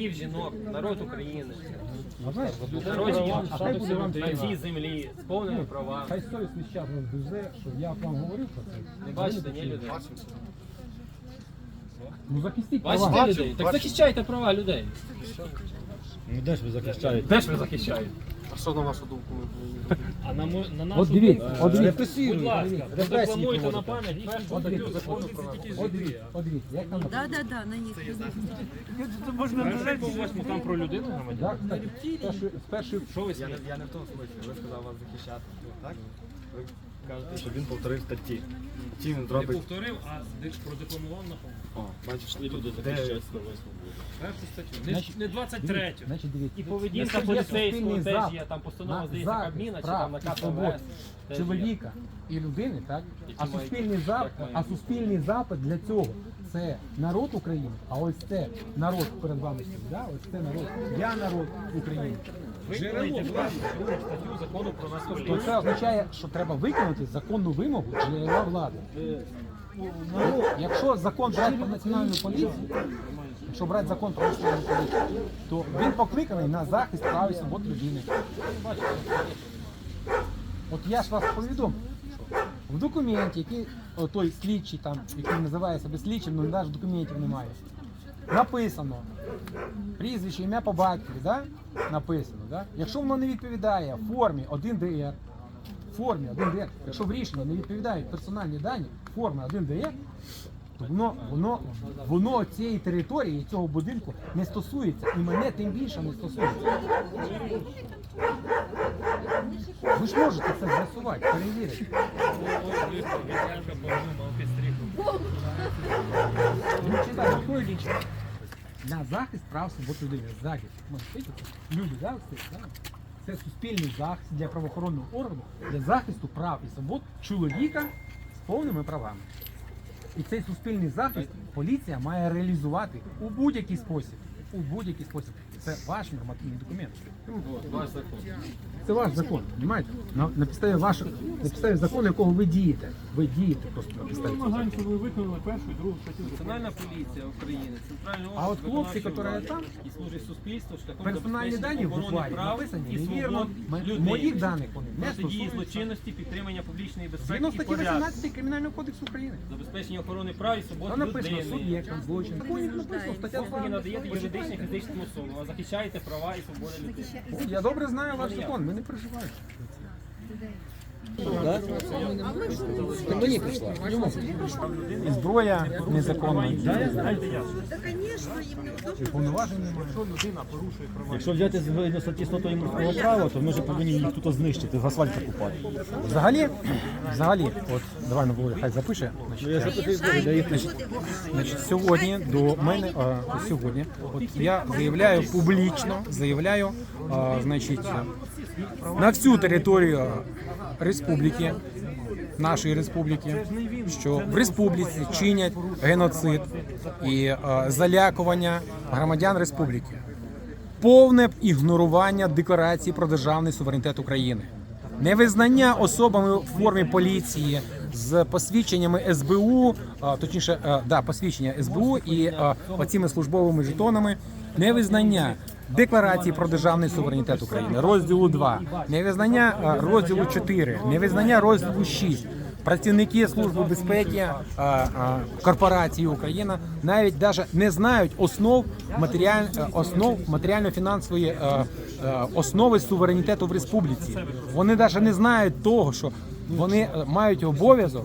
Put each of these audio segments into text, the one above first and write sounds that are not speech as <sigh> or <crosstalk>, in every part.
чоловіків, жінок, народ України. Народжені вам на цій землі з повними правами. Хай совість вас дузе, що я вам говорив про це. Не бачите, ні людей. Ну захистіть Бачите людей? Так захищайте права людей. Ну де ж ви захищаєте? Де ж ви захищаєте? А що на вашу думку ми повинні? А на, мо- на нашу От дивіться, думку, от дивіться. Будь ласка, Репресії продекламуйте на пам'ять першу От статтю дивіться, закону про нас От дивіться, от дивіться, як там Да, да, да, на них. Перший по восьму там про людину громадян. Так, так, перший- з першої Що ви Я не, я не в тому смислі, ви сказали вас захищати. Так? Ви кажете, що він повторив статті. Ті він Не зробить. повторив, а дик- продекламував на. О, бачиш, І люди де захищають свою свободу. Першу статтю. Не, Значить, не 23. Значить, дивіться. І поведінка Це поліцейського суспільний теж запит є, там постанова, на здається, захист Кабміна чи прав там і свобод теж є. чоловіка і людини, так? А мають- суспільний запит, як мають. а суспільний запит для цього це народ України, а ось це народ перед вами стоїть, да? ось це народ. Я народ України. Виконайте, будь статтю закону про нас То це означає, що треба виконати законну вимогу джерела влади. Ну, Якщо закон брати про національну поліцію, якщо брати закон про національну поліцію, то він покликаний на захист прав і свобод людини. От я ж вас повідомив, що в документі, який той слідчий там, який називає себе слідчим, ну навіть документів немає. Написано прізвище, ім'я по батькові, да? написано. Да? Якщо воно не відповідає формі 1 ДР, формі 1 ДР, якщо в рішенні не відповідають персональні дані форми 1 ДР, то воно, воно, воно цієї території, цього будинку не стосується. І мене тим більше не стосується. Ви ж можете це з'ясувати, перевірити. Ну, читай, какой лично? На захист прав свобод людини. Захист. Люди, да, це, да? Це суспільний захист для правоохоронного органу для захисту прав і свобод чоловіка з повними правами. І цей суспільний захист поліція має реалізувати у будь-який спосіб. У будь-який спосіб. Це ваш нормативний документ. Ваш закон. Це ваш закон, розумієте? На, на підставі вашого, на підставі закону, якого ви дієте. Ви дієте просто на підставі. цього. Вимагаємо, щоб ви виконали першу і другу статтю. Національна поліція України, центральний А от хлопці, виконавчої які влади, там, і служить суспільству шляхом Персональні забезпечення дані в охорони букварі прав написані і невірно. свобод М- людей, Моїх даних вони не протидії стосуються. злочинності, підтримання публічної безпеки Згідно і статті порядку, 18 Кримінального кодексу України. забезпечення охорони прав і свобод Там написано людини. суб'єктом злочин. Написано стаття Послуги 2. надаєте юридичним і фізичним особам, а захищаєте права і свободи людей. Я добре знаю ваш закон, ми не переживайте. І зброя незаконна. Да, конечно, им неудобно. Повноважень немає. Якщо взяти з статті 100 морського права, то ми вже повинні їх тут знищити, в асфальт закупати. Взагалі, взагалі, от давай на Володя, хай запише. Значить, Значить, сьогодні до мене а, сьогодні, от я заявляю публічно, заявляю, а, значить, на всю територію республіки, нашої республіки, що в республіці чинять геноцид і залякування громадян республіки. Повне ігнорування декларації про державний суверенітет України, невизнання особами в формі поліції з посвідченнями СБУ, точніше, да, посвідчення СБУ і оціми службовими жетонами, невизнання декларації про державний суверенітет України, розділу 2, невизнання а, розділу 4, невизнання розділу 6. Працівники служби безпеки а, а, корпорації Україна навіть даже не знають основ матеріаль е, основ матеріально-фінансової е, е, основи суверенітету в республіці. Вони навіть не знають того, що вони е, мають обов'язок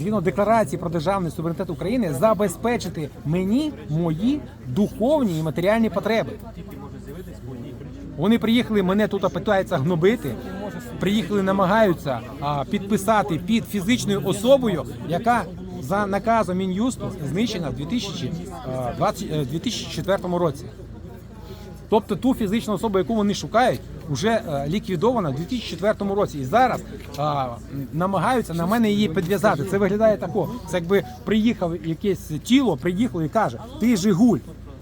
згідно декларації про державний суверенітет України забезпечити мені мої духовні і матеріальні потреби. Вони приїхали, мене тут питаються гнобити. Приїхали, намагаються а, підписати під фізичною особою, яка за наказом Мін'юсту знищена в 2020, е, 2004 році. Тобто ту фізичну особу, яку вони шукають, вже е, ліквідована в 2004 році. І зараз а, намагаються на мене її підв'язати. Це виглядає тако. Це якби приїхав якесь тіло, приїхало і каже: Ти Жигуль,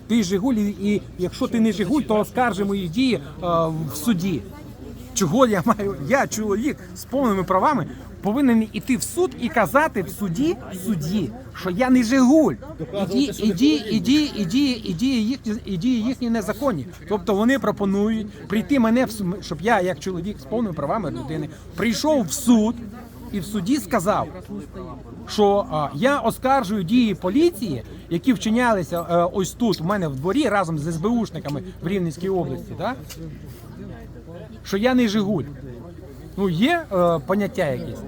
ти Жигуль, і, якщо ти не Жигуль, то оскаржи мої дії е, в суді. Чого я маю? Я чоловік з повними правами повинен іти в суд і казати в суді, в суді, що я не Жигуль. Іді, іді, іді, іді, іді, їхні, іді їхні незаконні. Тобто вони пропонують прийти мене в щоб я, як чоловік з повними правами людини, прийшов в суд і в суді сказав, що а, я оскаржую дії поліції, які вчинялися е, ось тут у мене в дворі разом з СБУшниками в Рівненській області, да? що я не Жигуль. Ну, є е, поняття якісь.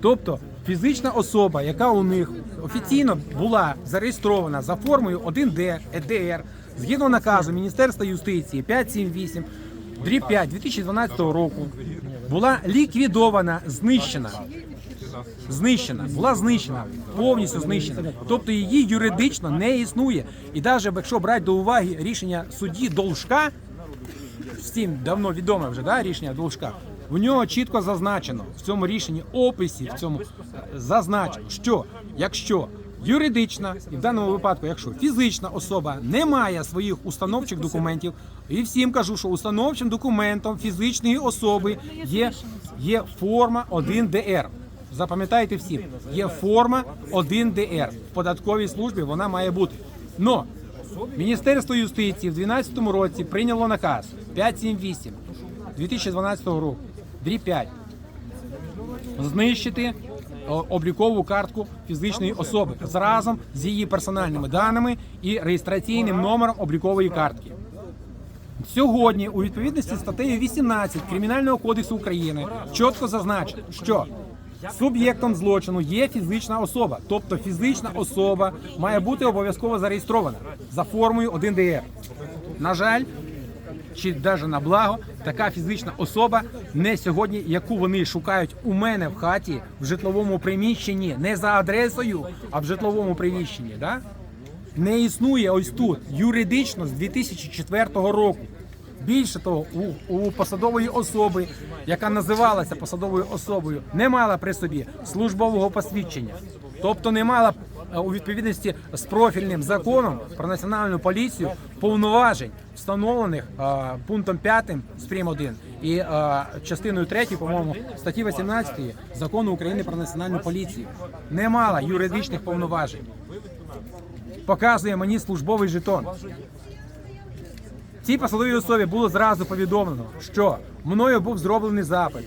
Тобто фізична особа, яка у них офіційно була зареєстрована за формою 1Д ЕДР згідно наказу Міністерства юстиції 578 дріб 5 2012 року, була ліквідована, знищена. Знищена, була знищена, повністю знищена. Тобто її юридично не існує. І навіть якщо брати до уваги рішення судді Должка, всім давно відоме вже да, рішення Должка. В нього чітко зазначено в цьому рішенні описі, в цьому е, зазначено, що якщо юридична, і в даному випадку, якщо фізична особа не має своїх установчих документів, і всім кажу, що установчим документом фізичної особи є, є форма 1ДР. Запам'ятайте всі, є форма 1ДР. В податковій службі вона має бути. Но Міністерство юстиції в 2012 році прийняло наказ 578 2012 року, дріб 5, знищити облікову картку фізичної особи разом з її персональними даними і реєстраційним номером облікової картки. Сьогодні, у відповідності статтею 18 Кримінального кодексу України, чітко зазначено, що суб'єктом злочину є фізична особа, тобто фізична особа має бути обов'язково зареєстрована за формою 1ДР. На жаль, чи навіть на благо, така фізична особа не сьогодні, яку вони шукають у мене в хаті в житловому приміщенні, не за адресою, а в житловому приміщенні. Да? не існує ось тут юридично з 2004 року. Більше того, у, у посадової особи, яка називалася посадовою особою, не мала при собі службового посвідчення, тобто не мала е, у відповідності з профільним законом про національну поліцію повноважень, встановлених е, пунктом 5 з прим. 1 і е, частиною 3, по-моєму, статті 18 закону України про національну поліцію. Не мала юридичних повноважень показує мені службовий жетон. Цій посадовій особі було зразу повідомлено, що мною був зроблений запит,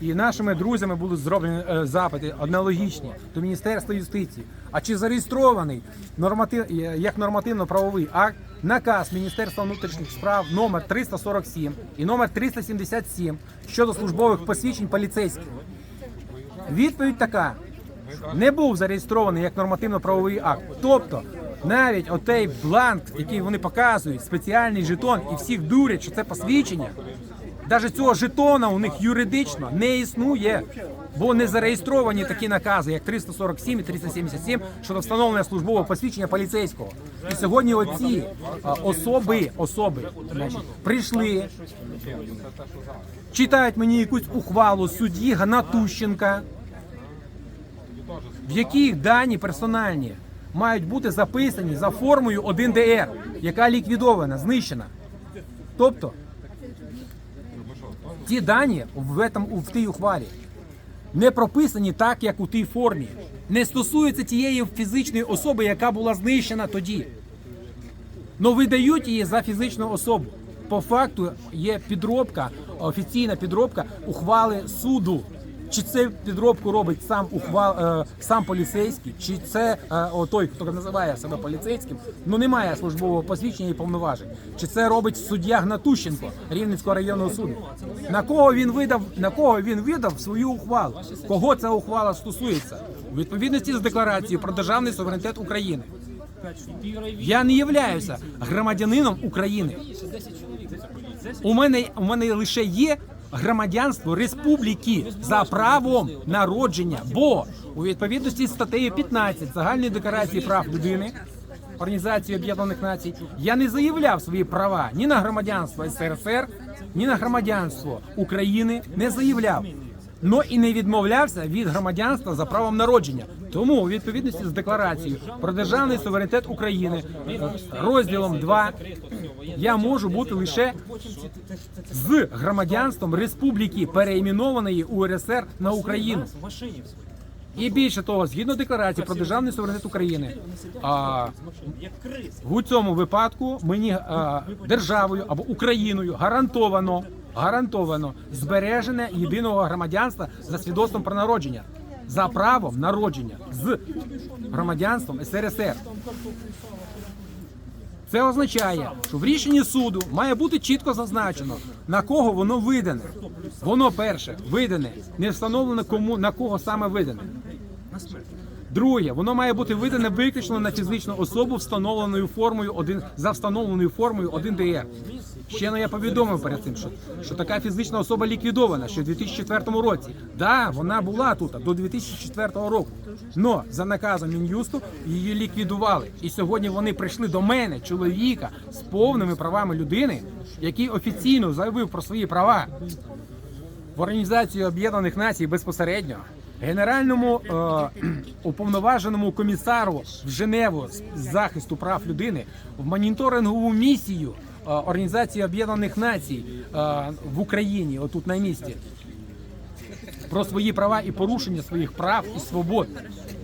і нашими друзями були зроблені е, запити аналогічні до Міністерства юстиції. А чи зареєстрований норматив е, як нормативно-правовий акт наказ Міністерства внутрішніх справ номер 347 і номер 377 щодо службових посвідчень поліцейських? Відповідь така: не був зареєстрований як нормативно-правовий акт. Тобто, навіть отей бланк, який вони показують, спеціальний жетон, і всіх дурять, що це посвідчення. Навіть цього жетона у них юридично не існує, бо не зареєстровані такі накази, як 347 і 377 щодо встановлення службового посвідчення поліцейського. І сьогодні оці особи, особи прийшли, читають мені якусь ухвалу судді Гнатущенка, в яких дані персональні мають бути записані за формою 1ДР, яка ліквідована, знищена. Тобто ті дані в, этом, в тій ухвалі не прописані так, як у тій формі. Не стосуються тієї фізичної особи, яка була знищена тоді. Но видають її за фізичну особу. По факту є підробка, офіційна підробка ухвали суду. Чи це підробку робить сам ухвал, е, сам поліцейський, чи це е, о, той, хто називає себе поліцейським, ну не має службового посвідчення і повноважень. Чи це робить суддя Гнатущенко Рівненського районного суду? На кого він видав, на кого він видав свою ухвалу? Кого ця ухвала стосується? У відповідності з декларацією про державний суверенітет України. Я не являюся громадянином України. У мене, у мене лише є громадянство республіки за правом народження, бо у відповідності з статтею 15 загальної декларації прав людини Організації Об'єднаних Націй я не заявляв свої права ні на громадянство СРСР, ні на громадянство України не заявляв. Но і не відмовлявся від громадянства за правом народження. Тому у відповідності з декларацією про державний суверенітет України е, розділом 2 я можу бути лише з громадянством республіки, переіменованої УРСР на Україну. І більше того, згідно декларації про державний суверенітет України, а, в цьому випадку мені а, державою або Україною гарантовано гарантовано збережене єдиного громадянства за свідоцтвом про народження за правом народження з громадянством СРСР. Це означає, що в рішенні суду має бути чітко зазначено, на кого воно видане. Воно перше видане, не встановлено кому на кого саме видане. Друге, воно має бути видане виключно на фізичну особу, встановленою формою один за встановленою формою 1 ДР. Ще не я повідомив перед цим, що, що така фізична особа ліквідована ще в 2004 році. Да, вона була тут до 2004 року. Но за наказом Мін'юсту її ліквідували. І сьогодні вони прийшли до мене, чоловіка, з повними правами людини, який офіційно заявив про свої права в Організацію Об'єднаних Націй безпосередньо генеральному е, <clears throat> уповноваженому комісару в Женеву з захисту прав людини в моніторингову місію е, Організації Об'єднаних Націй е, в Україні, отут на місці, про свої права і порушення своїх прав і свобод.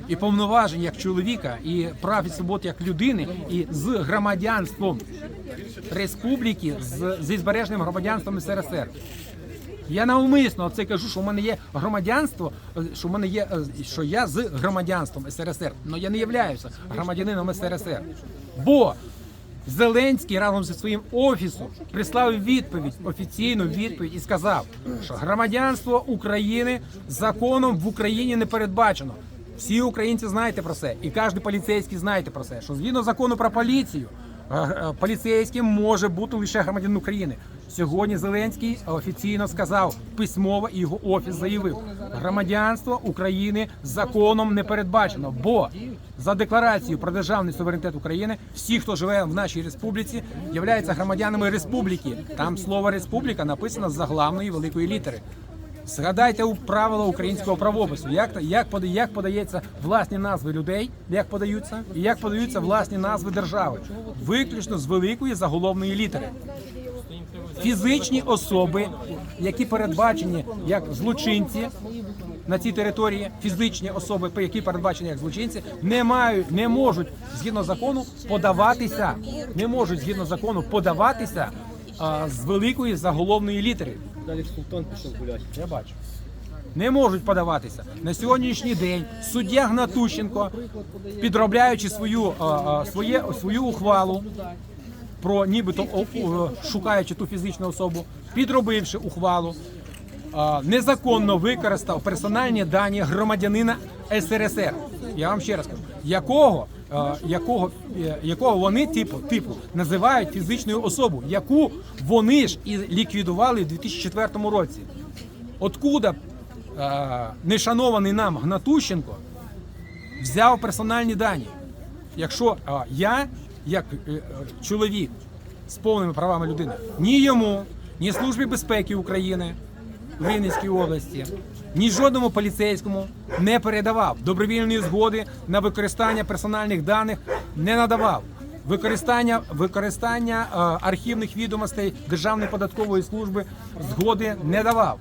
І повноважень як чоловіка, і прав і свобод як людини, і з громадянством республіки з, зі збереженим громадянством СРСР. Я навмисно це кажу, що в мене є громадянство, е, що в мене є е, що я з громадянством СРСР, але я не являюся громадянином СРСР. Бо Зеленський разом зі своїм офісом прислав відповідь, офіційну відповідь і сказав, що громадянство України законом в Україні не передбачено. Всі українці знаєте про це, і кожен поліцейський знаєте про це. Що згідно закону про поліцію, поліцейським може бути лише громадянин України. Сьогодні Зеленський офіційно сказав письмово, і його офіс заявив: громадянство України законом не передбачено. Бо за декларацією про державний суверенітет України всі, хто живе в нашій республіці, являються громадянами республіки. Там слово республіка написано з заглавної великої літери. Згадайте правила українського правопису, як як як подається власні назви людей, як подаються, і як подаються власні назви держави, виключно з великої заголовної літери. Фізичні особи, які передбачені як злочинці на цій території, фізичні особи, які передбачені як злочинці, не мають, не можуть згідно закону подаватися, не можуть згідно закону подаватися а, з великої заголовної літери. Далі султан пішов гуляти. Я бачу. Не можуть подаватися на сьогоднішній день. Суддя Гнатущенко, підробляючи свою, а, а, своє, свою ухвалу про нібито о- шукаючи ту фізичну особу, підробивши ухвалу, а, незаконно використав персональні дані громадянина СРСР. Я вам ще раз кажу, якого, якого, е, якого вони типу, типу називають фізичною особою, яку вони ж і ліквідували в 2004 році. Откуда е, нешанований нам Гнатущенко взяв персональні дані? Якщо е, я, як е, е, чоловік з повними правами людини, ні йому, ні Службі безпеки України Рівненській області, ні жодному поліцейському не передавав добровільної згоди на використання персональних даних не надавав. Використання використання е, архівних відомостей Державної податкової служби згоди не давав.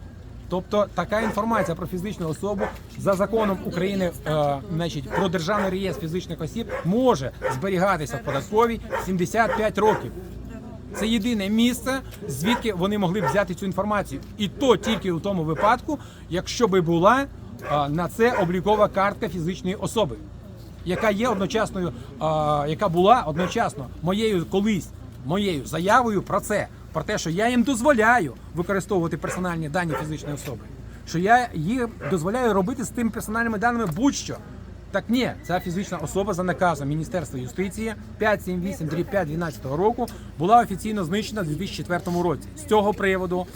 Тобто така інформація про фізичну особу за законом України, е, значить, про державний реєстр фізичних осіб може зберігатися в податковій 75 років. Це єдине місце, звідки вони могли взяти цю інформацію, і то тільки у тому випадку, якщо би була на це облікова картка фізичної особи, яка є одночасною, яка була одночасно моєю колись моєю заявою про це, про те, що я їм дозволяю використовувати персональні дані фізичної особи, що я їм дозволяю робити з тими персональними даними будь-що. Так ні, ця фізична особа за наказом Міністерства юстиції 578 5 12 року була офіційно знищена в 2004 році. З цього приводу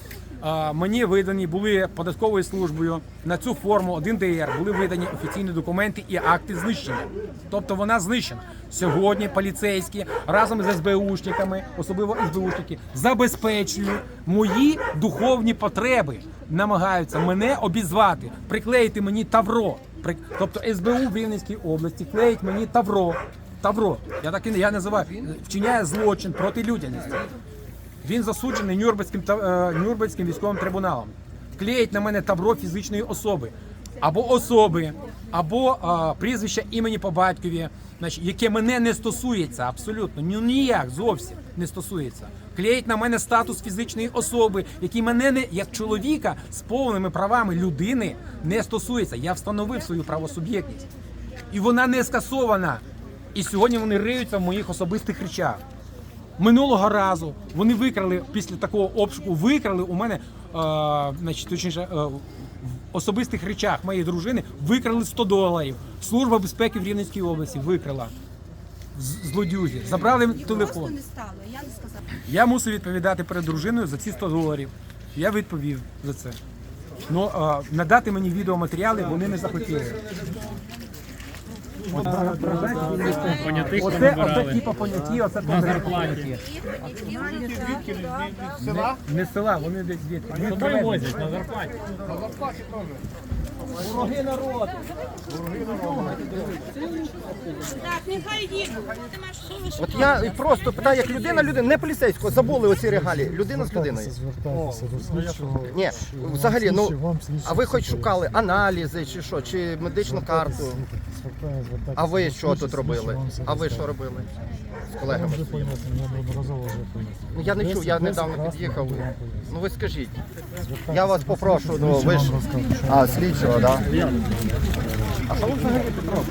мені видані були податковою службою на цю форму 1 ДР були видані офіційні документи і акти знищення. Тобто вона знищена. Сьогодні поліцейські разом з СБУшниками, особливо СБУшники, забезпечують мої духовні потреби, намагаються мене обізвати, приклеїти мені тавро Тобто СБУ в Рівненській області клеїть мені Тавро. Тавро. Я так і не- я називаю, вчиняє злочин проти людяності. Він засуджений Нюрнберзьким, е, Нюрнберзьким військовим трибуналом. Клеїть на мене тавро фізичної особи. Або особи, або е, прізвище імені по батькові, значить, яке мене не стосується абсолютно. Ну ніяк зовсім не стосується. Клеїть на мене статус фізичної особи, який мене не як чоловіка з повними правами людини не стосується. Я встановив свою правосуб'єктність. І вона не скасована. І сьогодні вони риються в моїх особистих речах. Минулого разу вони викрали після такого обшуку, викрали у мене, е, значить, точніше, е, в особистих речах моєї дружини викрали 100 доларів. Служба безпеки в Рівненській області викрала з- злодюзі. Забрали Просто телефон. не стало, я не сказала. Я мусив відповідати перед дружиною за ці 100 доларів. Я відповів за це. Ну, надати мені відеоматеріали вони не захотіли. От, Понятих Оце, оце типа поняті, оце На зарплаті. Не, з села, вони десь звідки. Вони возять на зарплаті. Так, нехай їдуть. От я просто питаю, як людина, людина, не поліцейського, забули оці регалії. Людина з людиною. Звертайтеся до слідчого. Ні, взагалі, ну, А ви хоч шукали аналізи чи що, чи медичну карту? А ви що тут робили? А ви що робили з колегами? Ну я не чув, я недавно під'їхав. Ну ви скажіть. Я вас попрошу, ну ви ж. А, слідчого, так? А що ви взагалі тут робите?